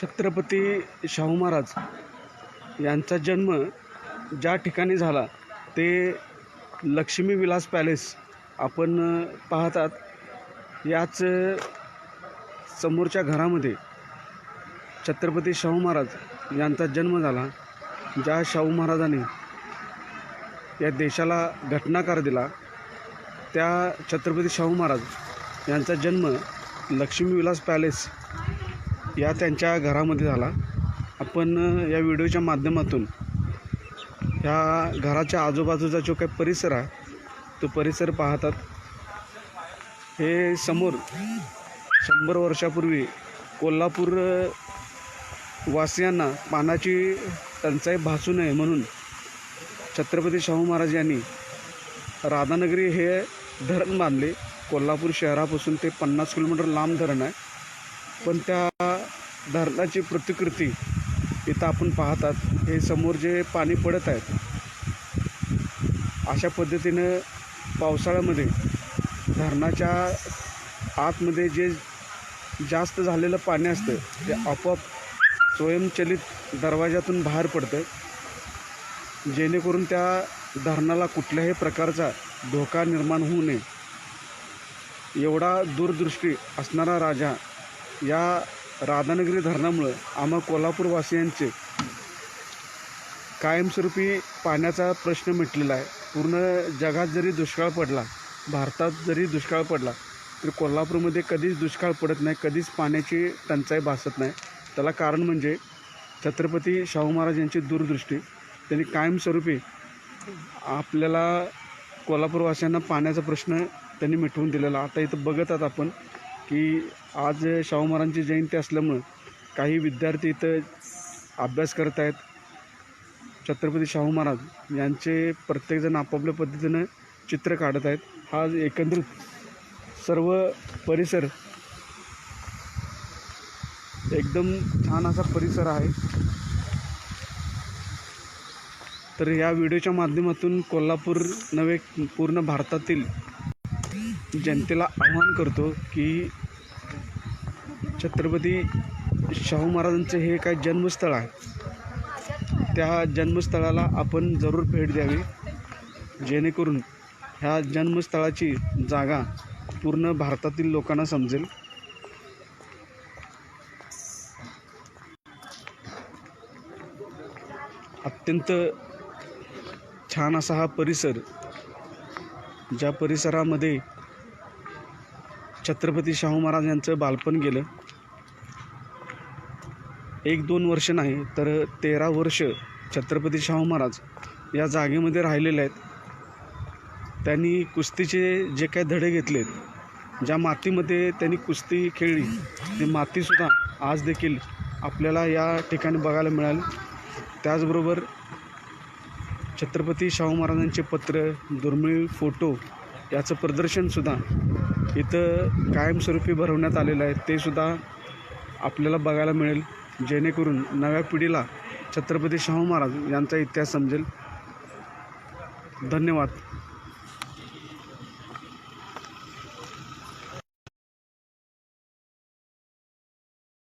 छत्रपती शाहू महाराज यांचा जन्म ज्या ठिकाणी झाला ते लक्ष्मी विलास पॅलेस आपण पाहतात. याच समोरच्या घरामध्ये छत्रपती शाहू महाराज यांचा जन्म झाला ज्या शाहू महाराजांनी या देशाला घटनाकार दिला. त्या छत्रपती शाहू महाराज यांचा जन्म लक्ष्मी विलास पॅलेस या त्यांच्या घरामध्ये झाला. आपण या व्हिडिओच्या माध्यमातून ह्या घराच्या आजूबाजूचा जो काही परिसर आहे तो परिसर पाहतात. हे समोर शंभर वर्षापूर्वी कोल्हापूर वासियांना पाण्याची टंचाई भासू नये म्हणून छत्रपती शाहू महाराज यांनी राधानगरी हे धरण बांधले. कोल्हापूर शहरापासून ते पन्नास किलोमीटर लांब धरण आहे. पण त्या धरणाची प्रतिकृती इथं आपण पाहतात. हे समोर जे पाणी पडत आहेत अशा पद्धतीनं पावसाळ्यामध्ये धरणाच्या आतमध्ये जे जास्त झालेलं पाणी असतं ते आपोआप स्वयंचलित दरवाजातून बाहेर पडतं. जेणेकरून त्या धरणाला कुठल्याही प्रकारचा धोका निर्माण होऊ नये. एवढा दूरदृष्टी असणारा राजा या राधानगरी धरणामुळं आम्हा कोल्हापूरवासियांचे कायमस्वरूपी पाण्याचा प्रश्न मिटलेला आहे. पूर्ण जगात जरी दुष्काळ पडला भारतात जरी दुष्काळ पडला तर कोल्हापूरमध्ये कधीच दुष्काळ पडत नाही कधीच पाण्याची टंचाई भासत नाही. त्याला कारण म्हणजे छत्रपती शाहू महाराज यांची दूरदृष्टी. त्यांनी कायमस्वरूपी आपल्याला कोल्हापूरवासियांना पाण्याचा प्रश्न त्यांनी मिटवून दिलेला. आता इथं बघत आहात आपण की आज शाहू महाराजांची जयंती असल्यामुळं काही विद्यार्थी इथं अभ्यास करत आहेत. छत्रपती शाहू महाराज यांचे प्रत्येकजण आपापल्या पद्धतीनं चित्र काढत आहेत. हा एकंदरीत सर्व परिसर एकदम छान असा परिसर आहे. तर या व्हिडिओच्या माध्यमातून कोल्हापूर नव्हे पूर्ण भारतातील जनतेला आव्हान करतो की छत्रपती शाहू महाराजांचं हे काय जन्मस्थळ आहे त्या जन्मस्थळाला आपण जरूर भेट द्यावी. जेणेकरून ह्या जन्मस्थळाची जागा पूर्ण भारतातील लोकांना समजेल. अत्यंत छान असा हा परिसर ज्या परिसरामध्ये छत्रपती शाहू महाराज यांचं बालपण गेलं. एक दोन वर्ष नाही तर तेरा वर्ष छत्रपती शाहू महाराज या जागेमध्ये राहिलेले आहेत. त्यांनी कुस्तीचे जे काही धडे घेतलेत ज्या मातीमध्ये त्यांनी कुस्ती खेळली ती मातीसुद्धा आज देखील आपल्याला या ठिकाणी बघायला मिळाली. त्याचबरोबर छत्रपती शाहू महाराजांचे पत्र दुर्मिळ फोटो याचं प्रदर्शनसुद्धा इथं कायमस्वरूपी भरवण्यात आलेलं आहे. ते सुद्धा आपल्याला बघायला मिळेल. जेणेकरून नव्या पिढीला छत्रपती शाहू महाराज यांचा इतिहास समजेल. धन्यवाद.